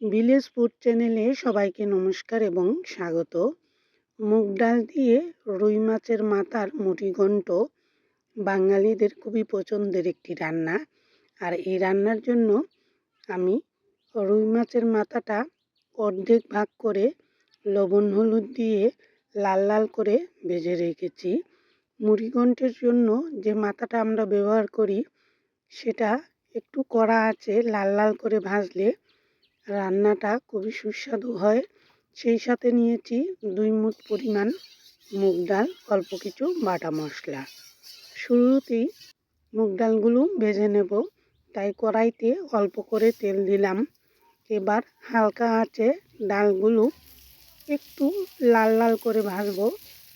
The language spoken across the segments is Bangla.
ভিলেজ ফুড চ্যানেলে সবাইকে নমস্কার এবং স্বাগত। মুগ ডাল দিয়ে রুই মাছের মাথার মুটিঘণ্ট বাঙালিদের খুবই পছন্দের একটি রান্না। আর এই রান্নার জন্য আমি রুই মাছের মাথাটা অর্ধেক ভাগ করে লবণ, হলুদ দিয়ে লাল লাল করে ভেজে রেখেছি। মুড়িঘণ্টের জন্য যে মাথাটা আমরা ব্যবহার করি সেটা একটু কড়া আছে, লাল লাল করে ভাজলে রান্নাটা খুবই সুস্বাদু হয়। সেই সাথে নিয়েছি দুই মুঠ পরিমাণ মুগ ডাল, অল্প কিছু বাটা মশলা। শুরুতেই মুগ ডালগুলো ভেজে নেব। তাই কড়াইতে অল্প করে তেল দিলাম। এবার হালকা আঁচে ডালগুলো একটু লাল লাল করে ভাজবো।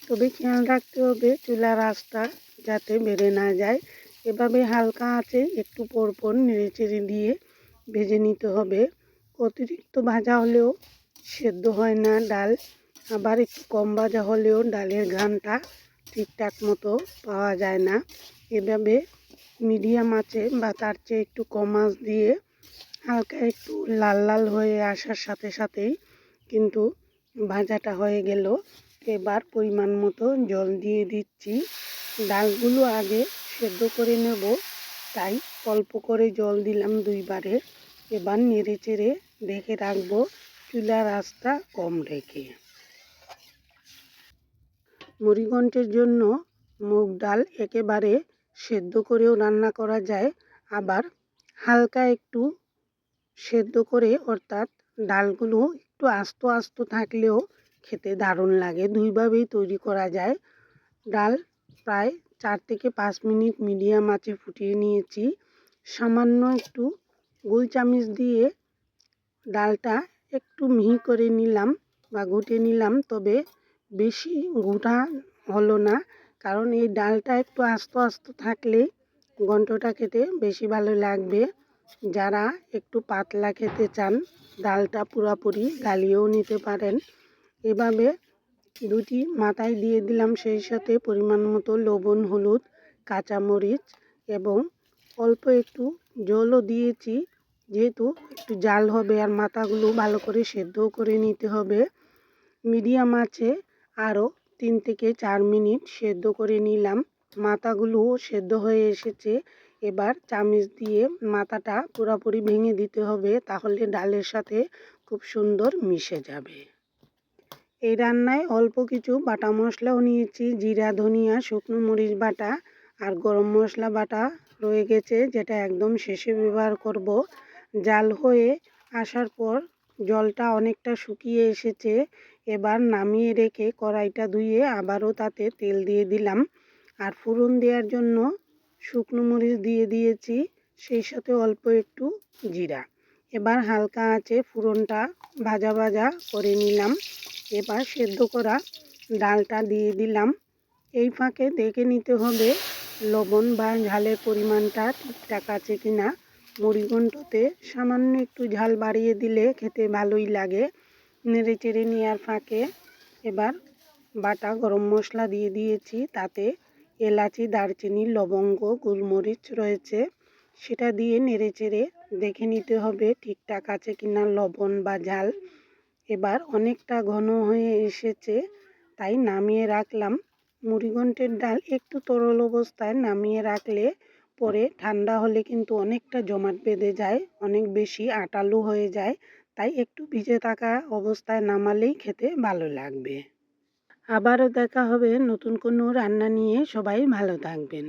তবে খেয়াল রাখতে হবে চুলার আঁচটা যাতে বেড়ে না যায়। এভাবে হালকা আঁচে একটু পরপর নেড়ে চেড়ে দিয়ে ভেজে নিতে হবে। অতিরিক্ত ভাজা হলেও সেদ্ধ হয় না ডাল। আবার একটু কম ভাজা হলেও ডালের ঘ্রাণটা ঠিকঠাক মতো পাওয়া যায় না। এভাবে মিডিয়াম আছে বা তার চেয়ে একটু কম আঁচ দিয়ে হালকা একটু লাল লাল হয়ে আসার সাথে সাথেই কিন্তু ভাজাটা হয়ে গেল। এবার পরিমাণ মতো জল দিয়ে দিচ্ছি। ডালগুলো আগে সেদ্ধ করে নেব, তাই অল্প করে জল দিলাম দুইবারে। এবার নেড়ে চেড়ে ঢেকে রাখব। চুলার আঁচটা কম রেখে মুড়িঘণ্টের জন্য মুগ ডাল একেবারে সেদ্ধ করেও রান্না করা যায়। আবার হালকা একটু সেদ্ধ করে, অর্থাৎ ডালগুলো একটু আস্ত আস্ত থাকলেও খেতে দারুণ লাগে। দুইভাবেই তৈরি করা যায়। ডাল প্রায় চার থেকে পাঁচ মিনিট মিডিয়াম আঁচে ফুটিয়ে নিয়েছি। সামান্য একটু গোল চামচ দিয়ে ডালটা একটু মিহি করে নিলাম বা ঘুটে নিলাম, তবে বেশি ঘুটা হলো না। কারণ এই ডালটা একটু আস্ত আস্ত থাকলেই ঘন্টটা খেতে বেশি ভালো লাগবে। যারা একটু পাতলা খেতে চান, ডালটা পুরোপুরি গালিয়েও নিতে পারেন। এভাবে দুটি মাথায় দিয়ে দিলাম সেই সাথে পরিমাণ মতো লবণ, হলুদ, কাঁচামরিচ এবং অল্প একটু জলও দিয়েছি। যেহেতু একটু জাল হবে আর মাথাগুলো ভালো করে সেদ্ধও করে নিতে হবে। মিডিয়াম আছে আরও তিন থেকে চার মিনিট সেদ্ধ করে নিলাম। মাথাগুলোও সেদ্ধ হয়ে এসেছে। এবার চামিচ দিয়ে মাথাটা পুরোপুরি ভেঙে দিতে হবে, তাহলে ডালের সাথে খুব সুন্দর মিশে যাবে। এই রান্নায় অল্প কিছু বাটা মশলাও নিয়েছি, জিরা, ধনিয়া, শুকনো মরিচ বাটা আর গরম মশলা বাটা রয়ে গেছে, যেটা একদম শেষে ব্যবহার করব। জাল হয়ে আসার পর জলটা অনেকটা শুকিয়ে এসেছে। এবার নামিয়ে রেখে কড়াইটা ধুয়ে আবারও তাতে তেল দিয়ে দিলাম। আর ফোড়ন দেওয়ার জন্য শুকনো মরিচ দিয়ে দিয়েছি, সেই সাথে অল্প একটু জিরা। এবার হালকা আঁচে ফোড়নটা ভাজা ভাজা করে নিলাম। এবার সেদ্ধ করা ডালটা দিয়ে দিলাম। এই ফাঁকে দেখে নিতে হবে লবণ বা ঝালের পরিমাণটা ঠিকঠাক আছে কি না মুড়িঘণ্টতে সামান্য একটু ঝাল বাড়িয়ে দিলে খেতে ভালোই লাগে। নেড়ে চেড়ে নেওয়ার ফাঁকে এবার বাটা গরম মশলা দিয়ে দিয়েছি, তাতে এলাচি, দারচিনি, লবঙ্গ, গোলমরিচ রয়েছে। সেটা দিয়ে নেড়ে চেড়ে দেখে নিতে হবে ঠিকঠাক আছে কিনা লবণ বা ঝাল। এবার অনেকটা ঘন হয়ে এসেছে, তাই নামিয়ে রাখলাম। মুড়িঘণ্টের ডাল একটু তরল অবস্থায় নামিয়ে রাখলে পরে ঠান্ডা হলে কিন্তু অনেকটা জমাট বেঁধে যায়, অনেক বেশি আটালু হয়ে যায়। তাই একটু ভিজে থাকা অবস্থায় নামালেই খেতে ভালো লাগবে। আবারও দেখা হবে নতুন কোনো রান্না নিয়ে। সবাই ভালো থাকবেন।